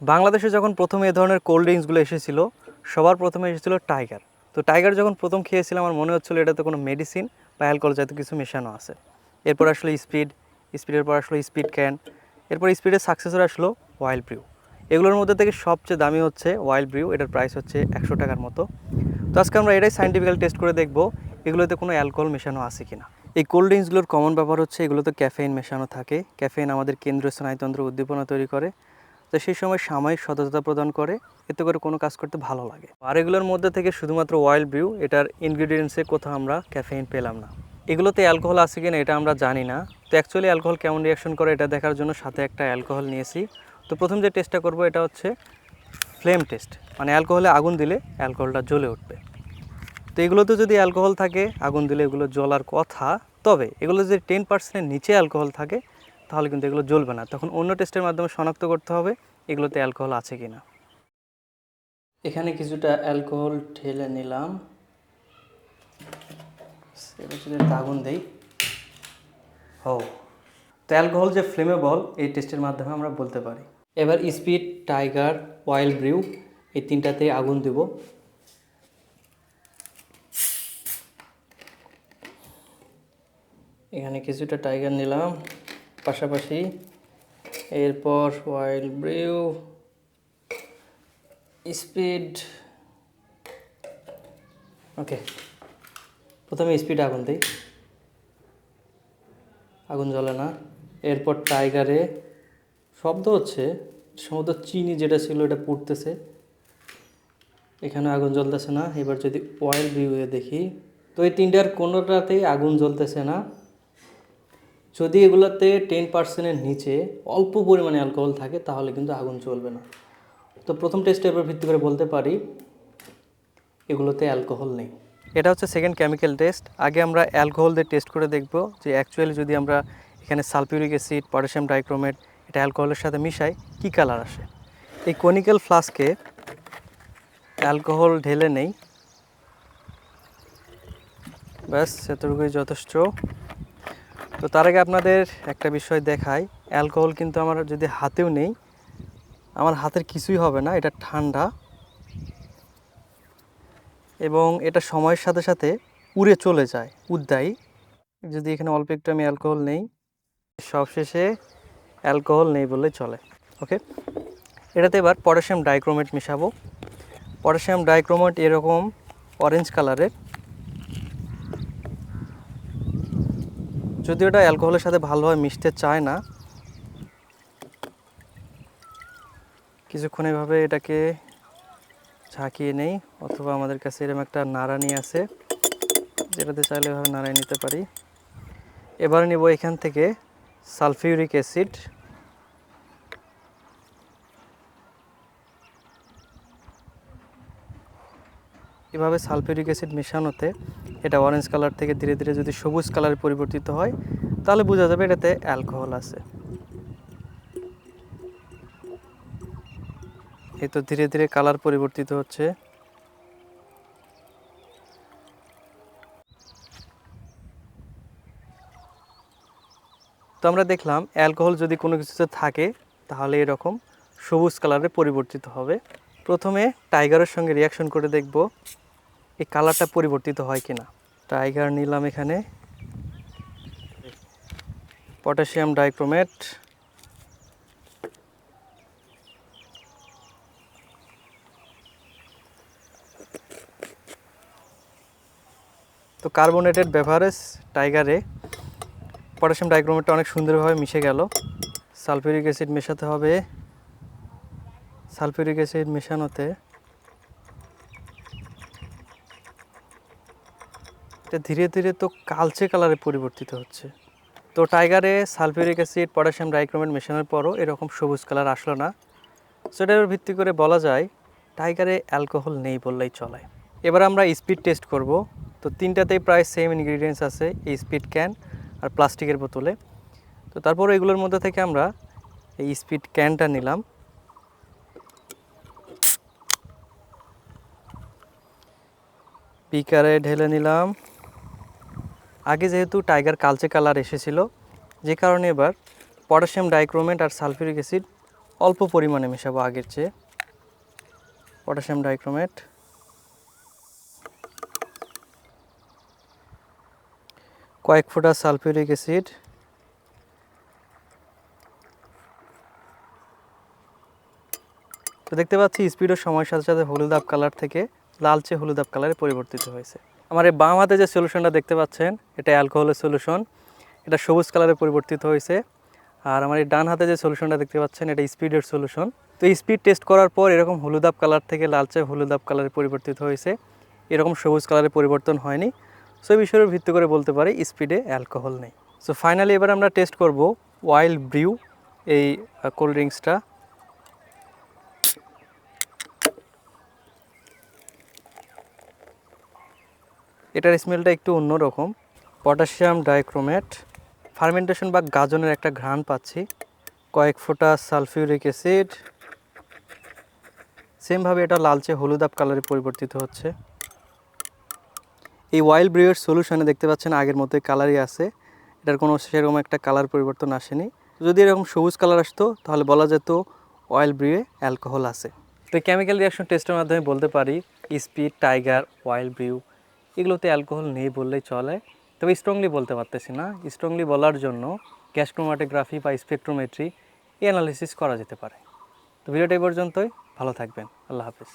বাংলাদেশে যখন প্রথমে এ ধরনের কোল্ড ড্রিঙ্কসগুলো এসেছিল, সবার প্রথমে এসেছিল টাইগার। তো টাইগার যখন প্রথম খেয়েছিলাম, আমার মনে হচ্ছিল এটাতে কোনো মেডিসিন বা অ্যালকোহল জাতীয় কিছু মেশানো আছে। এরপর আসলে স্পিড স্পিডের পর আসলো স্পিড ক্যান এরপর স্পিডের সাকসেসর আসলো ওয়াইল্ড ব্রিউ এগুলোর মধ্যে থেকে সবচেয়ে দামি হচ্ছে ওয়াইল্ড ব্রিউ এটার প্রাইস হচ্ছে একশো টাকার মতো। তো আজকে আমরা এটাই সাইন্টিফিক্যাল টেস্ট করে দেখব, এগুলোতে কোনো অ্যালকোহল মেশানো আছে কিনা। এই কোল্ড ড্রিঙ্কসগুলোর কমন ব্যাপার হচ্ছে, এগুলোতে ক্যাফেইন মেশানো থাকে। ক্যাফেইন আমাদের কেন্দ্রীয় স্নায়ুতন্ত্র উদ্দীপনা তৈরি করে। তো সেই সময় সাময়িক সততা প্রদান করে। এতে করে কোনো কাজ করতে ভালো লাগে। আর এগুলোর মধ্যে থেকে শুধুমাত্র ওয়াইল্ড ব্রিউ এটার ইনগ্রিডিয়েন্টসে কোথাও আমরা ক্যাফেইন পেলাম না। এগুলোতে অ্যালকোহল আছে কিনা এটা আমরা জানি না। তো অ্যাকচুয়ালি অ্যালকোহল কেমন রিয়াকশন করে এটা দেখার জন্য সাথে একটা অ্যালকোহল নিয়েছি। তো প্রথম যে টেস্টটা করব এটা হচ্ছে ফ্লেম টেস্ট মানে অ্যালকোহলে আগুন দিলে অ্যালকোহলটা জ্বলে উঠবে। তো এগুলোতে যদি অ্যালকোহল থাকে, আগুন দিলে এগুলো জ্বলার কথা, তবে এগুলো যদি টেন পার্সেন্টের নিচে অ্যালকোহল থাকে তাহলে কিন্তু এগুলো জ্বলবে না। তখন অন্য টেস্টের মাধ্যমে শনাক্ত করতে হবে এগুলোতে অ্যালকোহল আছে কি না এখানে কিছুটা অ্যালকোহল ঢেলে নিলাম। আগুন দেই। হো তো অ্যালকোহল যে ফ্লেমেবল এই টেস্টের মাধ্যমে আমরা বলতে পারি। এবার স্পিড টাইগার ওয়াইল্ড ব্রিউ এই তিনটাতে আগুন দেব। এখানে কিছুটা টাইগার নিলাম। পাশাপাশি এরপর ওয়াইল্ড ব্রিউ স্পিড ওকে প্রথমে স্পিড আগুন দিই। আগুন জ্বলে না। এরপর টাইগারে শব্দ হচ্ছে, সম্ভবত চিনি যেটা ছিল এটা পুড়তেছে। এখানে আগুন জ্বলতেছে না। এবার যদি অয়েল ভিউয়ে দেখি, তো এই তিনটার কোনোটাতেই আগুন জ্বলতেছে না। যদি এগুলোতে টেন পার্সেন্টের নিচে অল্প পরিমাণে অ্যালকোহল থাকে, তাহলে কিন্তু আগুন জ্বলবে না। তো প্রথম টেস্টের উপর ভিত্তি করে বলতে পারি, এগুলোতে অ্যালকোহল নেই। এটা হচ্ছে সেকেন্ড কেমিক্যাল টেস্ট আগে আমরা অ্যালকোহল দিয়ে টেস্ট করে দেখব যে অ্যাকচুয়ালি যদি আমরা এখানে সালফিউরিক অ্যাসিড পটাশিয়াম ডাইক্রোমেট এটা অ্যালকোহলের সাথে মিশাই, কী কালার আসে? এই কনিক্যাল ফ্লাস্কে অ্যালকোহল ঢেলে নেই। ব্যাস, এতটুকুই যথেষ্ট। তো তার আগে আপনাদের একটা বিষয় দেখাই। অ্যালকোহল কিন্তু আমার যদি হাতেও নেই, আমার হাতের কিছুই হবে না, এটা ঠান্ডা। এবং এটা সময়ের সাথে সাথে উড়ে চলে যায়, উদ্দায়ী। যদি এখানে অল্প একটু আমি অ্যালকোহল নেই, সবশেষে অ্যালকোহল নেই বললেই চলে, ওকে? এটাতে এবার পটাশিয়াম ডাইক্রোমেট মেশাবো। পটাশিয়াম ডাইক্রোমেট এরকম অরেঞ্জ কালারের যদিও এটা অ্যালকোহলের সাথে ভালোভাবে মিশতে চায় না, কিছুক্ষণ এভাবে এটাকে ঝাঁকিয়ে নেই, অথবা আমাদের কাছে এরকম একটা নাড়ানি আছে, যেটাতে চাইলে এভাবে নাড়াই নিতে পারি। এবার নিব এখান থেকে সালফিউরিক অ্যাসিড। এভাবে সালফিউরিক অ্যাসিড মেশানোতে এটা অরেঞ্জ কালার থেকে ধীরে ধীরে যদি সবুজ কালারে পরিবর্তিত হয়, তাহলে বোঝা যাবে এটাতে অ্যালকোহল আছে। এই তো ধীরে ধীরে কালার পরিবর্তিত হচ্ছে। তো আমরা দেখলাম অ্যালকোহল যদি কোনো কিছুতে থাকে, তাহলে এরকম সবুজ কালারে পরিবর্তিত হবে। প্রথমে টাইগারের সঙ্গে রিয়াকশন করে দেখব। এই কালারটা পরিবর্তিত হয় কিনা। টাইগার নিলাম এখানে। Potassium dichromate. তো কার্বোনেটেড বেভারেজ টাইগারে। পটাশিয়াম ডাইক্রোমেটটা অনেক সুন্দরভাবে মিশে গেল। সালফিউরিক অ্যাসিড মেশাতে হবে। সালফিউরিক অ্যাসিড মেশানোতে এটা ধীরে ধীরে তো কালচে কালারে পরিবর্তিত হচ্ছে। তো টাইগারে সালফিউরিক অ্যাসিড, পটাশিয়াম, ডাইক্রোমেট মেশানোর পরও এরকম সবুজ কালার আসলো না। সেটার ভিত্তি করে বলা যায়, টাইগারে অ্যালকোহল নেই বললেই চলে। এবার আমরা স্পিড টেস্ট করব। তো তিনটাতেই প্রায় সেম ইনগ্রিডিয়েন্টস আছে এই স্পিড ক্যান আর প্লাস্টিকের বোতলে। তো তারপর এগুলোর মধ্যে থেকে আমরা এই স্পিড ক্যানটা নিলাম। পিকারে ঢেলে নিলাম। আগে যেহেতু টাইগার কালচে কালার এসেছিল, যে কারণে এবার পটাশিয়াম ডাইক্রোমেট আর সালফিউরিক অ্যাসিড অল্প পরিমাণে মেশাবো আগের চেয়ে। Potassium dichromate. কয়েক ফোঁটা সালফিউরিক অ্যাসিড। তো দেখতে পাচ্ছি, স্পিডও সময়ের সাথে সাথে হলুদাব কালার থেকে লালচে হলুদাব কালারে পরিবর্তিত হয়েছে। আমার এই বাম হাতে যে সলিউশনটা দেখতে পাচ্ছেন, এটা অ্যালকোহলের সলিউশন এটা সবুজ কালারে পরিবর্তিত হয়েছে। আর আমার এই ডান হাতে যে সলিউশনটা দেখতে পাচ্ছেন, এটা স্পিডের সলিউশন তো স্পিড টেস্ট করার পর এরকম হলুদাব কালার থেকে লালচে হলুদাব কালারে পরিবর্তিত হয়েছে। এরকম সবুজ কালারে পরিবর্তন হয়নি। সো বিষয়ের ভিত্তি করে বলতে পারি স্পিডে অ্যালকোহল নেই। সো ফাইনালি এবার আমরা টেস্ট করব ওয়াইল্ড ব্রিউ এই কোল্ড ড্রিঙ্কসটা এটার স্মেলটা একটু অন্যরকম। Potassium dichromate. ফার্মেন্টেশন বা গাজনের একটা ঘ্রাণ পাচ্ছি। কয়েক ফোঁটা সালফিউরিক অ্যাসিড। সেমভাবে এটা লালচে হলুদাব কালারে পরিবর্তিত হচ্ছে। এই ওয়াইল্ড ব্রিউয়ের সলিউশনে দেখতে পাচ্ছেন আগের মতোই কালারই আছে। এটার কোনো সেরকম একটা কালার পরিবর্তন আসেনি। যদি এরকম সবুজ কালার আসতো, তাহলে বলা যেত অয়েল ব্রিউয়ে অ্যালকোহল আছে। তো কেমিক্যাল রিয়াকশন টেস্টের মাধ্যমে বলতে পারি স্পিড টাইগার ওয়াইল্ড ব্রিউ এগুলোতে অ্যালকোহল নেই বললেই চলে। তবে স্ট্রংলি বলতে পারতেছি না। স্ট্রংলি বলার জন্য গ্যাস্ট্রোমাটোগ্রাফি বা স্পেকট্রোমেট্রি এই অ্যানালিসিস করা যেতে পারে। তো ভিডিওটা এই পর্যন্তই। ভালো থাকবেন। আল্লাহ হাফিজ।